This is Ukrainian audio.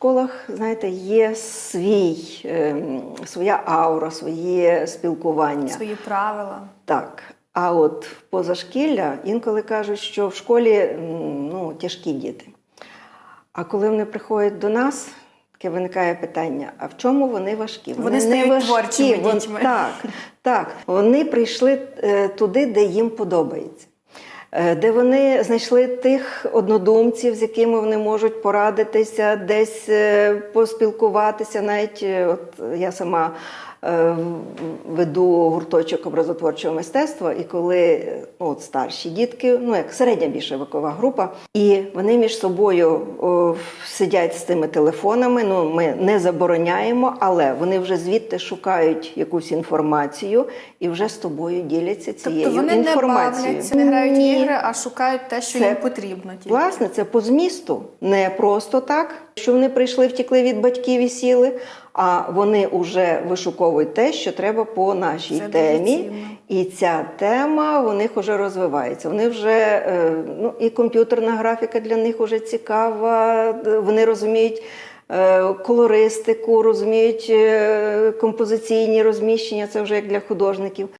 школах, знаєте, є свій, ем, своя аура, своє спілкування. Свої правила. Так. А от позашкілля інколи кажуть, що в школі ну, тяжкі діти. А коли вони приходять до нас, таке виникає питання: а в чому вони важкі? Вони стають творчими вон- Так, так. Вони прийшли е, туди, де їм подобається. Е, Де вони знайшли тих однодумців, з якими вони можуть порадитися, десь е, поспілкуватися. Навіть е, от я сама веду гурточок образотворчого мистецтва, і коли ну, от старші дітки, ну як середня більше вікова група, і вони між собою о, сидять з тими телефонами. Ну ми не забороняємо, але вони вже звідти шукають якусь інформацію і вже з тобою діляться цією Тобто вони не інформацією. бавляться, не грають Ні. Ігри, а шукають те, що Це- їм потрібно. Тільки. Власне, це по змісту, не просто так, що вони прийшли, втекли від батьків і сіли, а вони вже вишуковують те, що треба по нашій Це темі. І ця тема у них вже розвивається. Вони вже е, ну і комп'ютерна графіка для них вже цікава. Вони розуміють. е, Колористику розуміють е, композиційні розміщення, це вже як для художників.